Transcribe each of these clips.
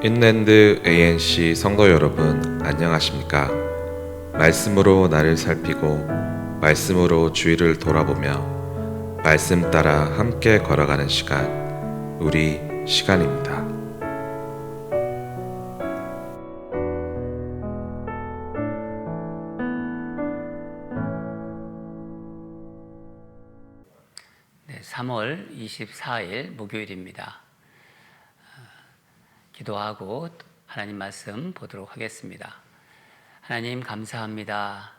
인랜드 ANC 성도 여러분 안녕하십니까? 말씀으로 나를 살피고 말씀으로 주위를 돌아보며 말씀 따라 함께 걸어가는 시간 우리 시간입니다. 네, 3월 24일 목요일입니다. 어, 기도하고 하나님 말씀 보도록 하겠습니다. 하나님 감사합니다.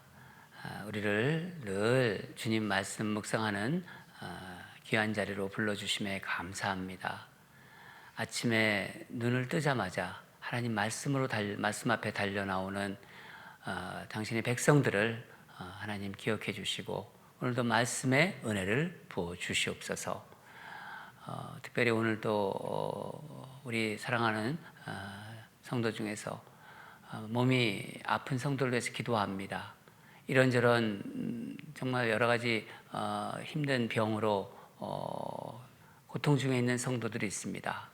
아, 우리를 늘 주님 말씀 묵상하는 아, 귀한 자리로 불러주심에 감사합니다. 아침에 눈을 뜨자마자 하나님 말씀으로 달, 말씀 앞에 달려 나오는 어, 당신의 백성들을 어, 하나님 기억해 주시고 오늘도 말씀의 은혜를 부어 주시옵소서. 어, 특별히 오늘 또 어, 우리 사랑하는 어, 성도 중에서 어, 몸이 아픈 성도를 위해서 기도합니다. 이런저런 음, 정말 여러 가지 어, 힘든 병으로 어, 고통 중에 있는 성도들이 있습니다.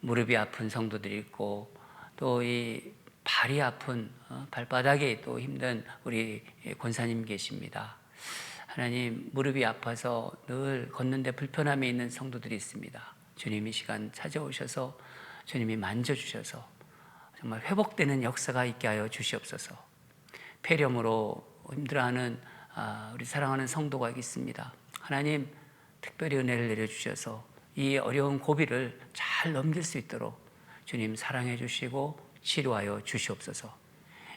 무릎이 아픈 성도들이 있고 또 이 발이 아픈 어, 발바닥에 또 힘든 우리 권사님 계십니다. 하나님 무릎이 아파서 늘 걷는데 불편함이 있는 성도들이 있습니다. 주님 이 시간 찾아오셔서 주님이 만져주셔서 정말 회복되는 역사가 있게 하여 주시옵소서. 폐렴으로 힘들어하는 아, 우리 사랑하는 성도가 있습니다. 하나님 특별히 은혜를 내려주셔서 이 어려운 고비를 잘 넘길 수 있도록 주님 사랑해 주시고 치료하여 주시옵소서.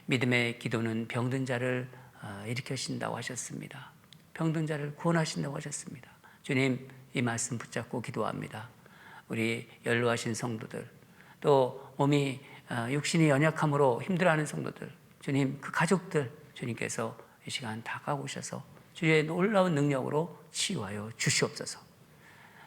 믿음의 기도는 병든 자를 아, 일으켜신다고 하셨습니다. 병든 자를 구원하신다고 하셨습니다. 주님 이 말씀 붙잡고 기도합니다. 우리 연로하신 성도들 또 몸이 아, 육신이 연약함으로 힘들어하는 성도들 주님 그 가족들 주님께서 이 시간 다가오셔서 주의 놀라운 능력으로 치유하여 주시옵소서.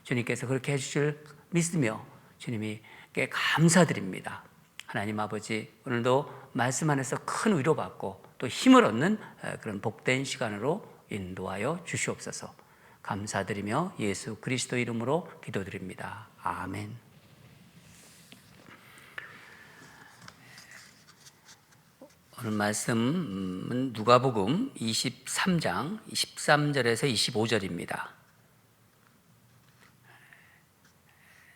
주님께서 그렇게 해주실 믿으며 주님이께 감사드립니다. 하나님 아버지 오늘도 말씀 안에서 큰 위로 받고 또 힘을 얻는 그런 복된 시간으로 인도하여 주시옵소서. 감사드리며 예수 그리스도 이름으로 기도드립니다. 아멘. 오늘 말씀은 누가복음 23장 13절에서 25절입니다.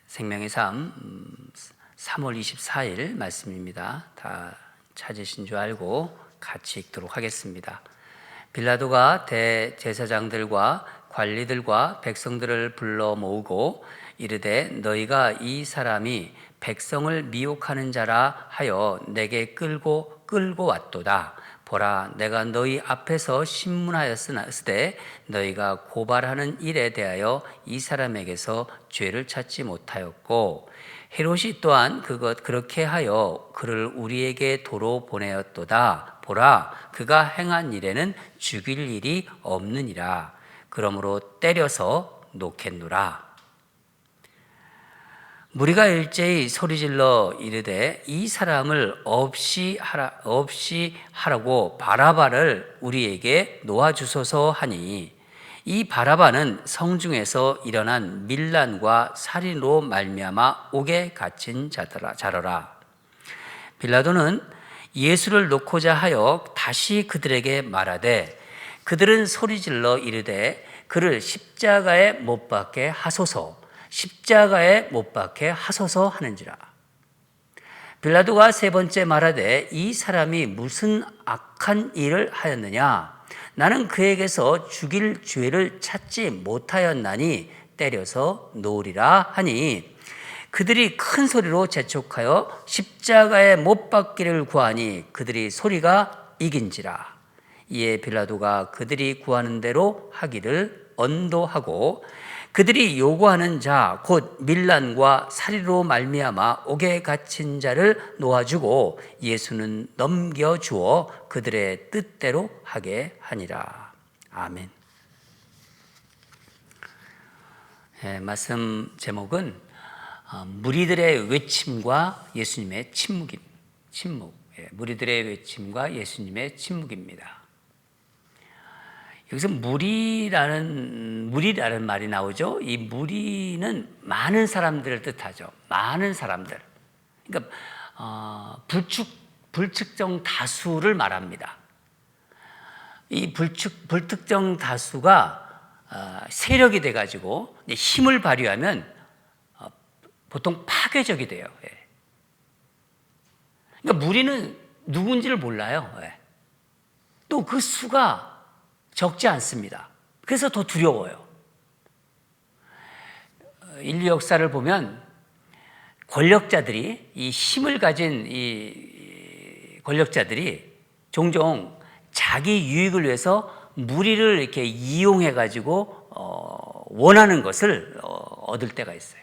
생명의 삶 3월 24일 말씀입니다. 다 찾으신 줄 알고 같이 읽도록 하겠습니다. 빌라도가 대제사장들과 관리들과 백성들을 불러 모으고 이르되 너희가 이 사람이 백성을 미혹하는 자라 하여 내게 끌고 끌고 왔도다. 보라, 내가 너희 앞에서 신문하였으되 너희가 고발하는 일에 대하여 이 사람에게서 죄를 찾지 못하였고 헤롯이 또한 그것 그렇게 하여 그를 우리에게 도로 보내었도다. 보라, 그가 행한 일에는 죽일 일이 없느니라. 그러므로 때려서 놓겠노라. 무리가 일제히 소리질러 이르되 이 사람을 없이 하라 없이 하라고 바라바를 우리에게 놓아 주소서 하니 이 바라바는 성중에서 일어난 밀란과 살인으로 말미암아 옥에 갇힌 자더라 자러라 빌라도는 예수를 놓고자 하여 다시 그들에게 말하되 그들은 소리질러 이르되 그를 십자가에 못 박게 하소서 십자가에 못 박게 하소서 하는지라. 빌라도가 세 번째 말하되 이 사람이 무슨 악한 일을 하였느냐? 나는 그에게서 죽일 죄를 찾지 못하였나니 때려서 놓으리라 하니 그들이 큰 소리로 재촉하여 십자가에 못 박기를 구하니 그들이 소리가 이긴지라. 이에 빌라도가 그들이 구하는 대로 하기를 언도하고 그들이 요구하는 자 곧 밀란과 살이로 말미암아 옥에 갇힌 자를 놓아주고 예수는 넘겨 주어 그들의 뜻대로 하게 하니라. 아멘. 예, 말씀 제목은 어, 무리들의 외침과 예수님의 침묵임. 침묵. 예, 무리들의 외침과 예수님의 침묵입니다. 여기서 무리라는 무리라는 말이 나오죠. 이 무리는 많은 사람들을 뜻하죠. 많은 사람들. 그러니까 어, 불축 불특정 다수를 말합니다. 이 불축 불특정 다수가 어, 세력이 돼 가지고 힘을 발휘하면 어, 보통 파괴적이 돼요. 예. 그러니까 무리는 누군지를 몰라요. 예. 또그 수가 적지 않습니다. 그래서 더 두려워요. 어, 인류 역사를 보면 권력자들이 이 힘을 가진 이 권력자들이 종종 자기 유익을 위해서 무리를 이렇게 이용해 가지고 어, 원하는 것을 어, 얻을 때가 있어요.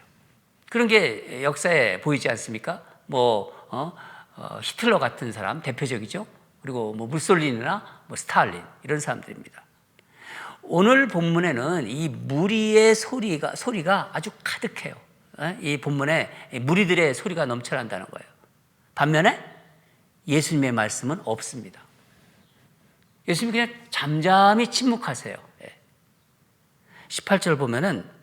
그런 게 역사에 보이지 않습니까? 뭐 어, 어, 히틀러 같은 사람 대표적이죠. 그리고 뭐 무솔리니나 뭐 스탈린 이런 사람들입니다. 오늘 본문에는 이 무리의 소리가 소리가 아주 가득해요. 예? 이 본문에 이 무리들의 소리가 넘쳐난다는 거예요. 반면에 예수님의 말씀은 없습니다. 예수님이 그냥 잠잠히 침묵하세요. 예. 18절 보면은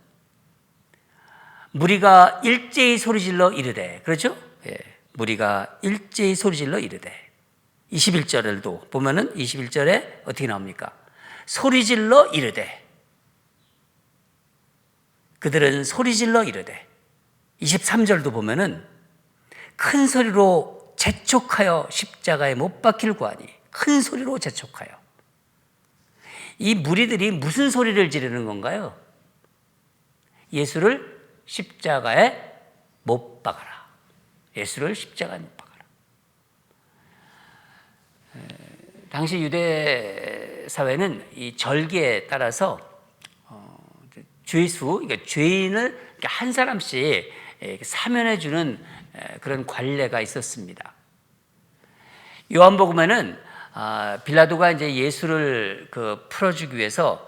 무리가 일제히 소리질러 이르되 그렇죠? 예. 무리가 일제히 소리질러 이르되 21절에도 보면은 21절에 어떻게 나옵니까? 소리질러 이르되 그들은 소리질러 이르되 23절도 보면은 큰 소리로 재촉하여 십자가에 못 박힐 구하니 큰 소리로 재촉하여 이 무리들이 무슨 소리를 지르는 건가요? 예수를 십자가에 못 박아라. 예수를 십자가에 못 박아라. 에, 당시 유대 사회는 이 절기에 따라서 어, 죄수, 그러니까 죄인을 한 사람씩 사면해 주는 그런 관례가 있었습니다. 요한복음에는 아, 빌라도가 이제 예수를 그 풀어주기 위해서 어,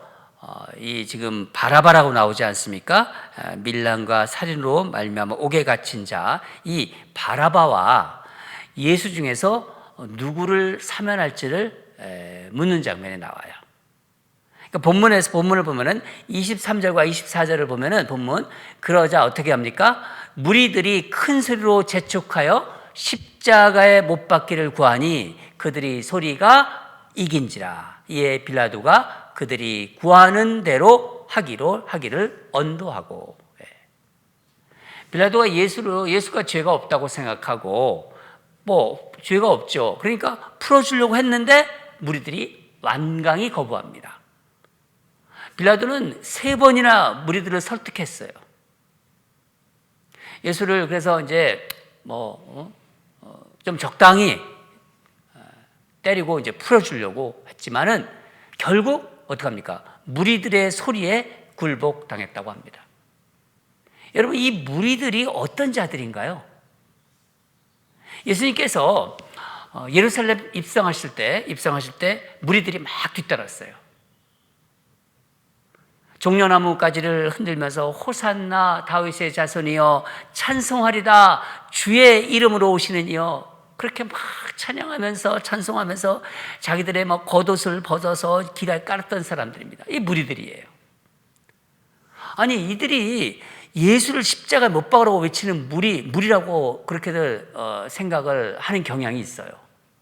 이 지금 바라바라고 나오지 않습니까? 아, 밀란과 살인으로 말미암아 옥에 갇힌 자 이 바라바와 예수 중에서 누구를 사면할지를 에, 묻는 장면이 나와요. 그러니까 본문에서 본문을 보면은 23절과 24절을 보면은 본문 그러자 어떻게 합니까? 무리들이 큰 소리로 재촉하여 십자가에 못 박기를 구하니 그들이 소리가 이긴지라 이에 빌라도가 그들이 구하는 대로 하기로 하기를 언도하고 예. 빌라도가 예수를 예수가 죄가 없다고 생각하고 뭐 죄가 없죠. 그러니까 풀어주려고 했는데 무리들이 완강히 거부합니다. 빌라도는 세 번이나 무리들을 설득했어요. 예수를 그래서 이제 뭐 좀 적당히 어, 때리고 이제 풀어주려고 했지만은 결국 어떻게 합니까? 무리들의 소리에 굴복당했다고 합니다. 여러분 이 무리들이 어떤 자들인가요? 예수님께서 어, 예루살렘 입성하실 때 입성하실 때 무리들이 막 뒤따랐어요. 종려나무 가지를 흔들면서 호산나 다윗의 자손이여 찬송하리다 주의 이름으로 오시는 이여 그렇게 막 찬양하면서 찬송하면서 자기들의 막 겉옷을 벗어서 길에 깔았던 사람들입니다. 이 무리들이에요. 아니 이들이 예수를 십자가에 못 박으라고 외치는 무리 무리라고 그렇게들 어, 생각을 하는 경향이 있어요.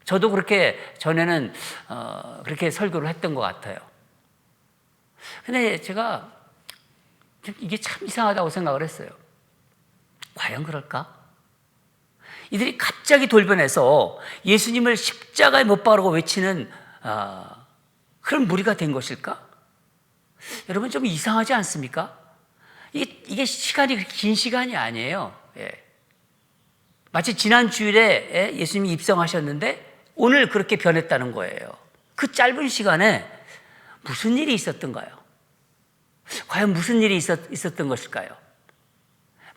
저도 그렇게 전에는 어, 그렇게 설교를 했던 것 같아요. 근데 제가 이게 참 이상하다고 생각을 했어요. 과연 그럴까? 이들이 갑자기 돌변해서 예수님을 십자가에 못 박으라고 외치는 아, 그런 무리가 된 것일까? 여러분 좀 이상하지 않습니까? 이게, 이게 시간이 그렇게 긴 시간이 아니에요. 예. 마치 지난 주일에 예, 예수님이 입성하셨는데 오늘 그렇게 변했다는 거예요. 그 짧은 시간에 무슨 일이 있었던가요? 과연 무슨 일이 있었, 있었던 것일까요?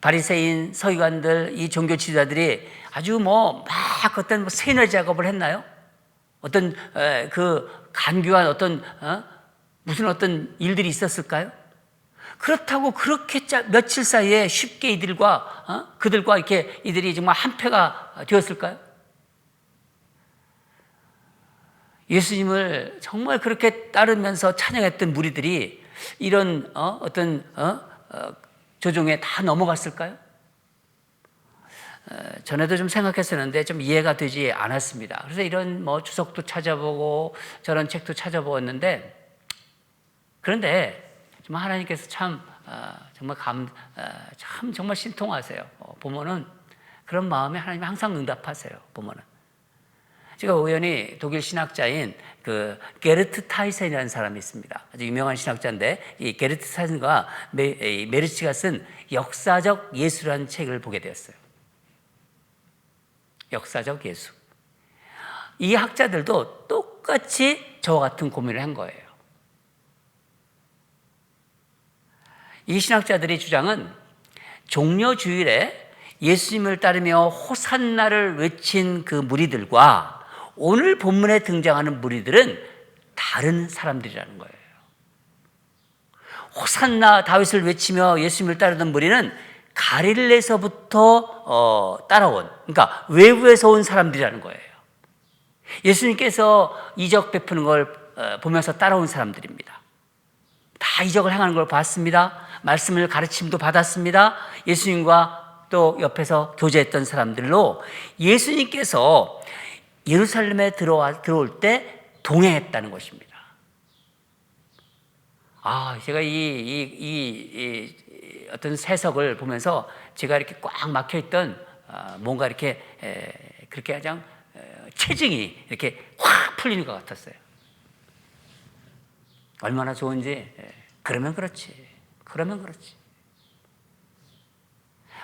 바리새인, 서기관들, 이 종교 지도자들이 아주 뭐 막 어떤 뭐 세뇌 작업을 했나요? 어떤 에, 그 간교한 어떤 어? 무슨 어떤 일들이 있었을까요? 그렇다고 그렇게 짜, 며칠 사이에 쉽게 이들과 어? 그들과 이렇게 이들이 정말 한패가 되었을까요? 예수님을 정말 그렇게 따르면서 찬양했던 무리들이 이런 어, 떤 어? 어, 조종에 다 넘어갔을까요? 어, 전에도 좀 생각했었는데 좀 이해가 되지 않았습니다. 그래서 이런 뭐 주석도 찾아보고 저런 책도 찾아보았는데 그런데 정말 하나님께서 참 어, 정말 감, 어, 참 정말 신통하세요. 어, 보면은 그런 마음에 하나님이 항상 응답하세요. 보면은 제가 우연히 독일 신학자인 그 게르트 타이센이라는 사람이 있습니다. 아주 유명한 신학자인데 이 게르트 타이센과 메르치가 쓴 역사적 예수라는 책을 보게 되었어요. 역사적 예수. 이 학자들도 똑같이 저와 같은 고민을 한 거예요. 이 신학자들의 주장은 종려 주일에 예수님을 따르며 호산나를 외친 그 무리들과 오늘 본문에 등장하는 무리들은 다른 사람들이라는 거예요. 호산나 다윗을 외치며 예수님을 따르던 무리는 가릴레서부터 어, 따라온 그러니까 외부에서 온 사람들이라는 거예요. 예수님께서 이적 베푸는 걸 어, 보면서 따라온 사람들입니다. 다 이적을 행하는 걸 봤습니다. 말씀을 가르침도 받았습니다. 예수님과 또 옆에서 교제했던 사람들로 예수님께서 예루살렘에 들어와 들어올 때 동행했다는 것입니다. 아, 제가 이, 이, 이, 이 어떤 세석을 보면서 제가 이렇게 꽉 막혀 있던 아, 뭔가 이렇게 에, 그렇게 에, 체증이 이렇게 확 풀리는 것 같았어요. 얼마나 좋은지 에, 그러면 그렇지. 그러면 그렇지.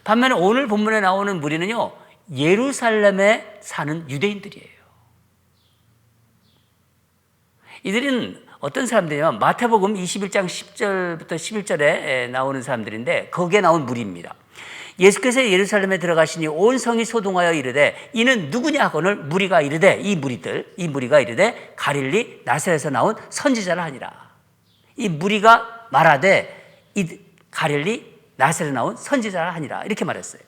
반면에 오늘 본문에 나오는 무리는요, 예루살렘에 사는 유대인들이에요. 이들은 어떤 사람들이냐면 마태복음 21장 10절부터 11절에 나오는 사람들인데 거기에 나온 무리입니다. 예수께서 예루살렘에 들어가시니 온 성이 소동하여 이르되 이는 누구냐 하거늘 무리가 이르되 이 무리들 이 무리가 이르되 가릴리 나사렛에서 나온 선지자라 하니라. 이 무리가 말하되 이 가릴리 나사렛에 나온 선지자라 하니라 이렇게 말했어요.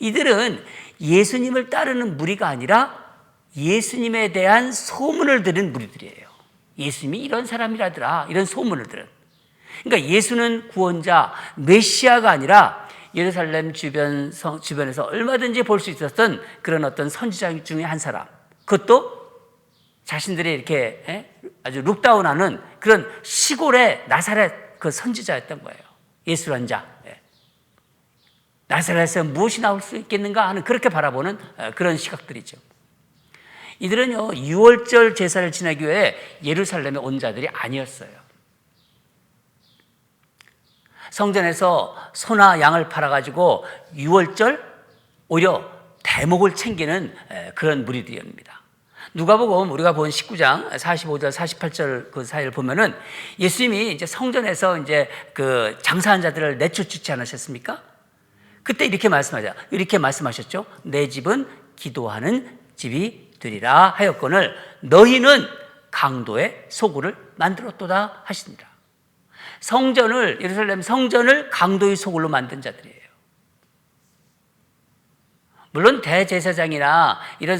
이들은 예수님을 따르는 무리가 아니라 예수님에 대한 소문을 들은 무리들이에요. 예수님이 이런 사람이라더라 이런 소문을 들은. 그러니까 예수는 구원자 메시아가 아니라 예루살렘 주변 성, 주변에서 얼마든지 볼 수 있었던 그런 어떤 선지자 중에 한 사람. 그것도 자신들이 이렇게 예? 아주 룩다운하는 그런 시골의 나사렛 그 선지자였던 거예요. 예수란 자. 예. 나사렛에서 무엇이 나올 수 있겠는가 하는 그렇게 바라보는 어, 그런 시각들이죠. 이들은요, 6월절 제사를 지내기 위해 예루살렘에 온 자들이 아니었어요. 성전에서 소나 양을 팔아가지고 6월절 오히려 대목을 챙기는 그런 무리들입니다. 누가복음 우리가 본 19장 45절 48절 그 사이를 보면은 예수님이 이제 성전에서 이제 그 장사한 자들을 내쫓지 않으셨습니까? 그때 이렇게 말씀하자 이렇게 말씀하셨죠. 내 집은 기도하는 집이 되리라 하였거늘 너희는 강도의 소굴을 만들었도다 하시니라. 성전을 예루살렘 성전을 강도의 소굴로 만든 자들이에요. 물론 대제사장이나 이런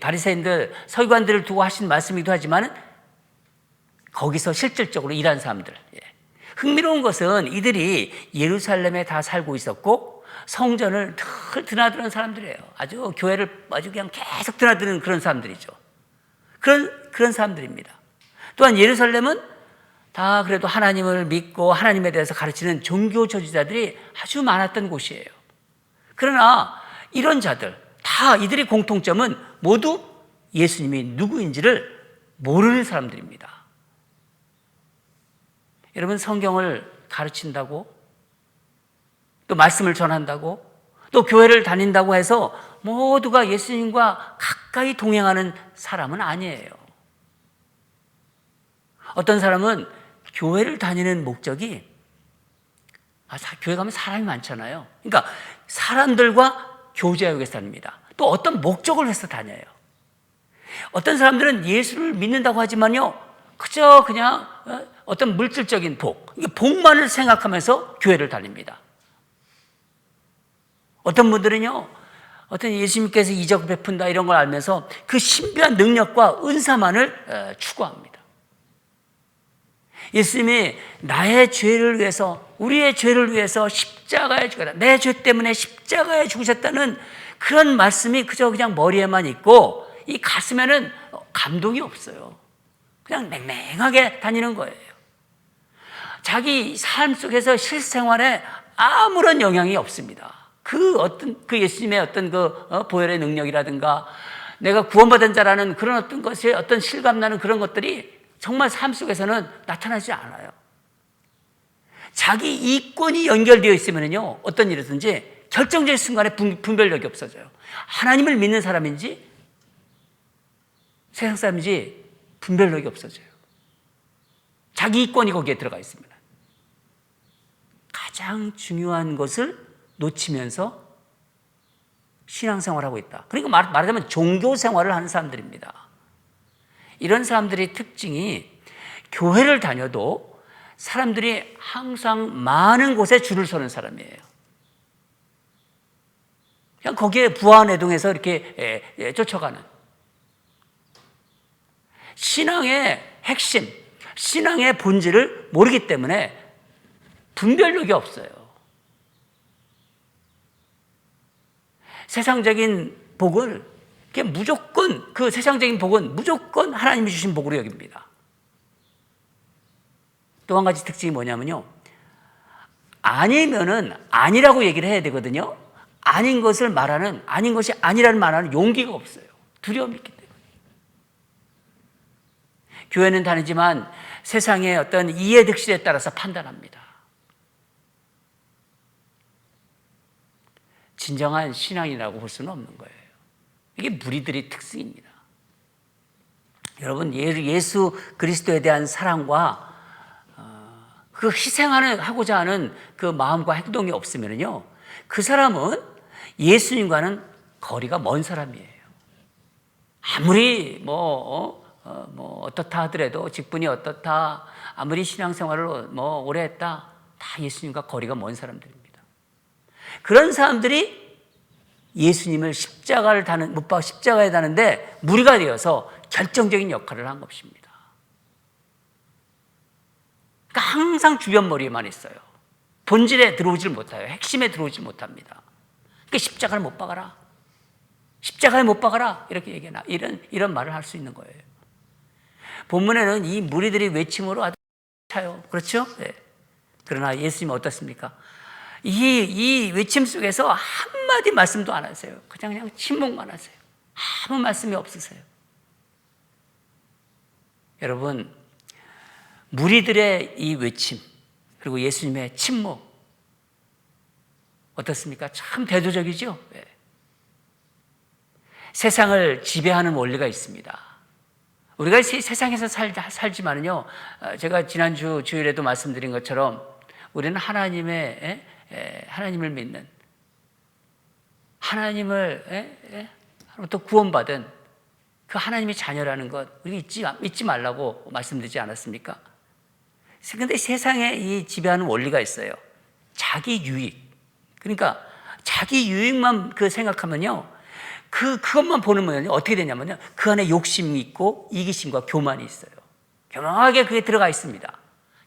바리새인들 서기관들을 두고 하신 말씀이기도 하지만 거기서 실질적으로 일한 사람들. 예. 흥미로운 것은 이들이 예루살렘에 다 살고 있었고 성전을 늘 드나드는 사람들이에요. 아주 교회를 아주 그냥 계속 드나드는 그런 사람들이죠. 그런 그런 사람들입니다. 또한 예루살렘은 다 그래도 하나님을 믿고 하나님에 대해서 가르치는 종교 저지자들이 아주 많았던 곳이에요. 그러나 이런 자들, 다 이들의 공통점은 모두 예수님이 누구인지를 모르는 사람들입니다. 여러분, 성경을 가르친다고, 또 말씀을 전한다고, 또 교회를 다닌다고 해서 모두가 예수님과 가까이 동행하는 사람은 아니에요. 어떤 사람은 교회를 다니는 목적이 아, 교회 가면 사람이 많잖아요. 그러니까 사람들과 교제하기 다닙니다. 또 어떤 목적을 위해서 다녀요. 어떤 사람들은 예수를 믿는다고 하지만요, 그저 그냥 어, 어떤 물질적인 복, 복만을 생각하면서 교회를 다닙니다. 어떤 분들은요, 어떤 예수님께서 이적 베푼다 이런 걸 알면서 그 신비한 능력과 은사만을 어, 추구합니다. 예수님이 나의 죄를 위해서, 우리의 죄를 위해서 십자 십자가에 죽었다. 내 죄 때문에 십자가에 죽으셨다는 그런 말씀이 그저 그냥 머리에만 있고 이 가슴에는 감동이 없어요. 그냥 맹맹하게 다니는 거예요. 자기 삶 속에서 실생활에 아무런 영향이 없습니다. 그 어떤 그 예수님의 어떤 그 어, 보혈의 능력이라든가 내가 구원받은 자라는 그런 어떤 것이 어떤 실감나는 그런 것들이 정말 삶 속에서는 나타나지 않아요. 자기 이권이 연결되어 있으면요 어떤 일이든지 결정적인 순간에 분- 분별력이 없어져요. 하나님을 믿는 사람인지 세상 사람인지 분별력이 없어져요. 자기 이권이 거기에 들어가 있습니다. 가장 중요한 것을 놓치면서 신앙생활하고 있다. 그러니까 말, 말하자면 종교생활을 하는 사람들입니다. 이런 사람들의 특징이 교회를 다녀도 사람들이 항상 많은 곳에 줄을 서는 사람이에요. 그냥 거기에 부안해동해서 이렇게 쫓아가는 신앙의 핵심, 신앙의 본질을 모르기 때문에 분별력이 없어요. 세상적인 복을 무조건 그 세상적인 복은 무조건 하나님이 주신 복으로 여깁니다. 또 한 가지 특징이 뭐냐면요. 아니면은 아니라고 얘기를 해야 되거든요. 아닌 것을 말하는 아닌 것이 아니라는 말하는 용기가 없어요. 두려움이 있기. 교회는 다니지만 세상의 어떤 이해 득실에 따라서 판단합니다. 진정한 신앙이라고 볼 수는 없는 거예요. 이게 무리들의 특징입니다. 여러분 예- 예수 그리스도에 대한 사랑과 어, 그 희생하는 하고자 하는 그 마음과 행동이 없으면요, 그 사람은 예수님과는 거리가 먼 사람이에요. 아무리 뭐, 어, 어, 뭐 어떻다 하더라도 직분이 어떻다, 아무리 신앙생활을 뭐 오래 했다, 다 예수님과 거리가 먼 사람들입니다. 그런 사람들이 예수님을 십자가를 다는 못 박아 십자가에 다는데 무리가 되어서 결정적인 역할을 한 것입니다. 그러니까 항상 주변 머리에만 있어요. 본질에 들어오질 못해요. 핵심에 들어오질 못합니다. 그러니까 십자가를 못 박아라. 십자가에 못 박아라. 이렇게 얘기나 이런 이런 말을 할 수 있는 거예요. 본문에는 이 무리들이 외침으로 아주 차요. 그렇죠? 네. 그러나 예수님 은 어떻습니까? 이, 이 외침 속에서 한마디 말씀도 안 하세요. 그냥 그냥 침묵만 하세요. 아무 말씀이 없으세요. 여러분, 무리들의 이 외침, 그리고 예수님의 침묵, 어떻습니까? 참 대조적이죠? 예. 세상을 지배하는 원리가 있습니다. 우리가 세- 세상에서 살, 살지만은요, 어, 제가 지난주 주일에도 말씀드린 것처럼 우리는 하나님의, 에? 에, 하나님을 믿는, 하나님을? 로부터 구원받은 그 하나님의 자녀라는 것, 우리 잊지, 잊지 말라고 말씀드리지 않았습니까? 근데 세상에 이 지배하는 원리가 있어요. 자기 유익. 그러니까 자기 유익만 그 생각하면요. 그, 그것만 보는 거예요. 어떻게 되냐면요. 그 안에 욕심이 있고 이기심과 교만이 있어요. 교만하게 그게 들어가 있습니다.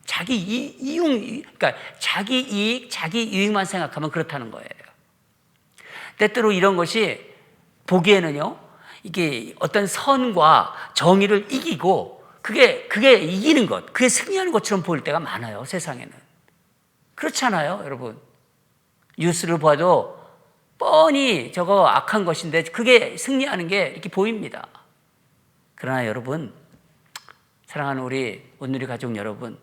자기 이, 이용, 그러니까 자기 이익, 자기 유익만 생각하면 그렇다는 거예요. 때때로 이런 것이 보기에는요, 이게 어떤 선과 정의를 이기고 그게, 그게 이기는 것, 그게 승리하는 것처럼 보일 때가 많아요, 세상에는. 그렇잖아요, 여러분. 뉴스를 봐도 뻔히 저거 악한 것인데 그게 승리하는 게 이렇게 보입니다. 그러나 여러분, 사랑하는 우리 온누리 가족 여러분,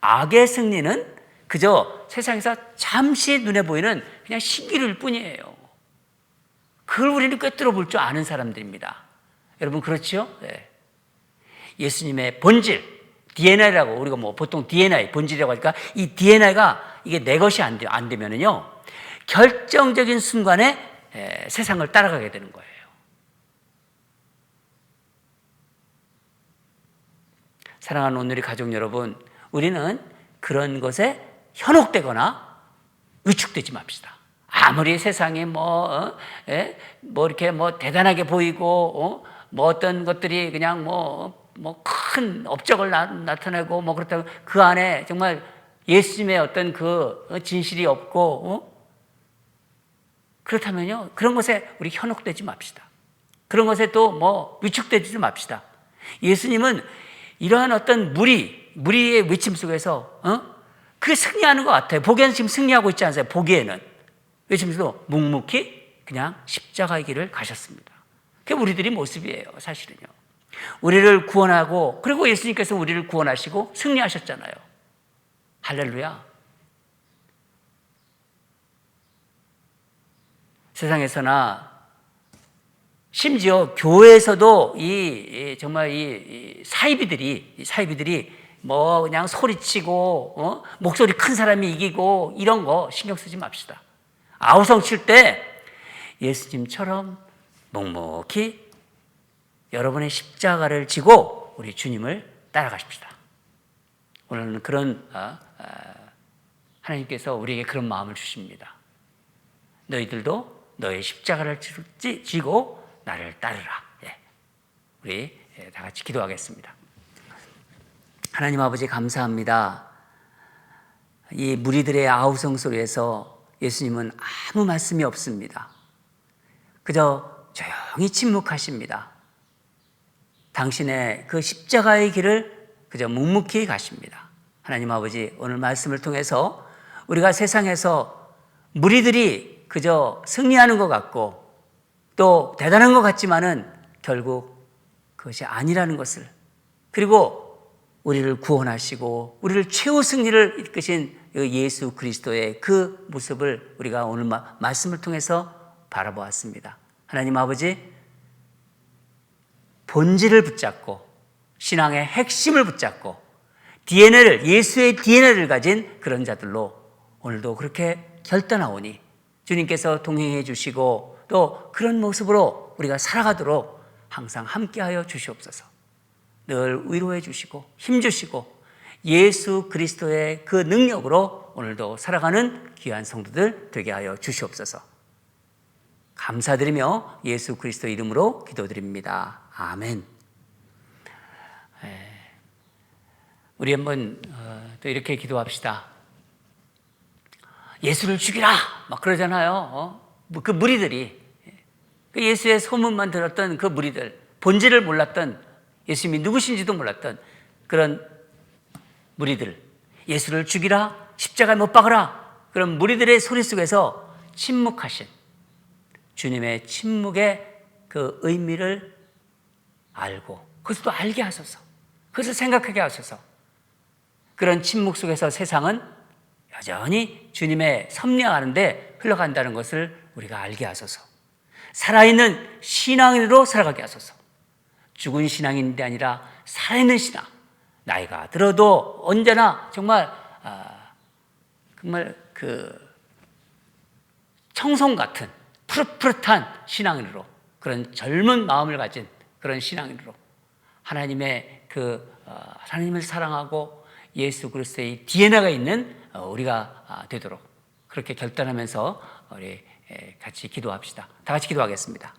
악의 승리는 그저 세상에서 잠시 눈에 보이는 그냥 신기를 뿐이에요. 그걸 우리는 꿰뚫어 볼 줄 아는 사람들입니다. 여러분, 그렇죠? 네. 예수님의 본질, DNA라고 우리가 뭐 보통 DNA, 본질이라고 하니까 이 DNA가 이게 내 것이 안, 되, 안 되면은요, 결정적인 순간에 에, 세상을 따라가게 되는 거예요. 사랑하는 오늘의 가족 여러분, 우리는 그런 것에 현혹되거나 위축되지 맙시다. 아무리 세상에 뭐, 어? 예? 뭐 이렇게 뭐 대단하게 보이고, 어? 뭐 어떤 것들이 그냥 뭐, 뭐 큰 업적을 나, 나타내고 뭐 그렇다고 그 안에 정말 예수님의 어떤 그 진실이 없고 어? 그렇다면요 그런 것에 우리 현혹되지 맙시다. 그런 것에 또 뭐 위축되지 맙시다. 예수님은 이러한 어떤 무리 무리의 외침 속에서 어? 그 승리하는 것 같아요. 보기에는 지금 승리하고 있지 않으세요? 보기에는 외치면서도 묵묵히 그냥 십자가의 길을 가셨습니다. 그게 우리들이 모습이에요, 사실은요. 우리를 구원하고 그리고 예수님께서 우리를 구원하시고 승리하셨잖아요. 할렐루야. 세상에서나 심지어 교회에서도 이, 이 정말 이, 이 사이비들이 이 사이비들이 뭐 그냥 소리치고 어? 목소리 큰 사람이 이기고 이런 거 신경 쓰지 맙시다. 아우성 칠 때 예수님처럼 묵묵히 여러분의 십자가를 지고 우리 주님을 따라가십시다. 오늘은 그런 어, 어, 하나님께서 우리에게 그런 마음을 주십니다. 너희들도 너의 십자가를 지- 지고 나를 따르라. 예. 우리 예, 다 같이 기도하겠습니다. 하나님 아버지 감사합니다. 이 무리들의 아우성 소리에서 예수님은 아무 말씀이 없습니다. 그저 조용히 침묵하십니다. 당신의 그 십자가의 길을 그저 묵묵히 가십니다. 하나님 아버지 오늘 말씀을 통해서 우리가 세상에서 무리들이 그저 승리하는 것 같고 또 대단한 것 같지만은 결국 그것이 아니라는 것을 그리고 우리를 구원하시고 우리를 최후 승리를 이끄신 그 예수 그리스도의 그 모습을 우리가 오늘 마- 말씀을 통해서 바라보았습니다. 하나님 아버지 본질을 붙잡고 신앙의 핵심을 붙잡고 DNA를 예수의 DNA를 가진 그런 자들로 오늘도 그렇게 결단하오니 주님께서 동행해 주시고 또 그런 모습으로 우리가 살아가도록 항상 함께하여 주시옵소서. 늘 위로해 주시고 힘 주시고 예수 그리스도의 그 능력으로 오늘도 살아가는 귀한 성도들 되게 하여 주시옵소서. 감사드리며 예수 그리스도 이름으로 기도드립니다. 아멘. 에, 우리 한번 어, 또 이렇게 기도합시다. 예수를 죽이라! 막 그러잖아요. 어? 뭐그 무리들이. 그 예수의 소문만 들었던 그 무리들 본질을 몰랐던 예수님이 누구신지도 몰랐던 그런 무리들. 예수를 죽이라 십자가에 못 박으라! 그런 무리들의 소리 속에서 침묵하신 주님의 침묵의 그 의미를 알고 그것을 또 알게 하소서. 그것을 생각하게 하소서. 그런 침묵 속에서 세상은 여전히 주님의 섭리하는데 흘러간다는 것을 우리가 알게 하소서. 살아있는 신앙인으로 살아가게 하소서. 죽은 신앙인이 아니라 살아있는 신앙. 나이가 들어도 언제나 정말 아, 정말 그 청송 같은 푸릇푸릇한 신앙인으로 그런 젊은 마음을 가진 그런 신앙인으로 하나님의 그 어, 하나님을 사랑하고 예수 그리스도의 DNA가 있는 어, 우리가 아, 되도록 그렇게 결단하면서 우리 에, 같이 기도합시다. 다 같이 기도하겠습니다.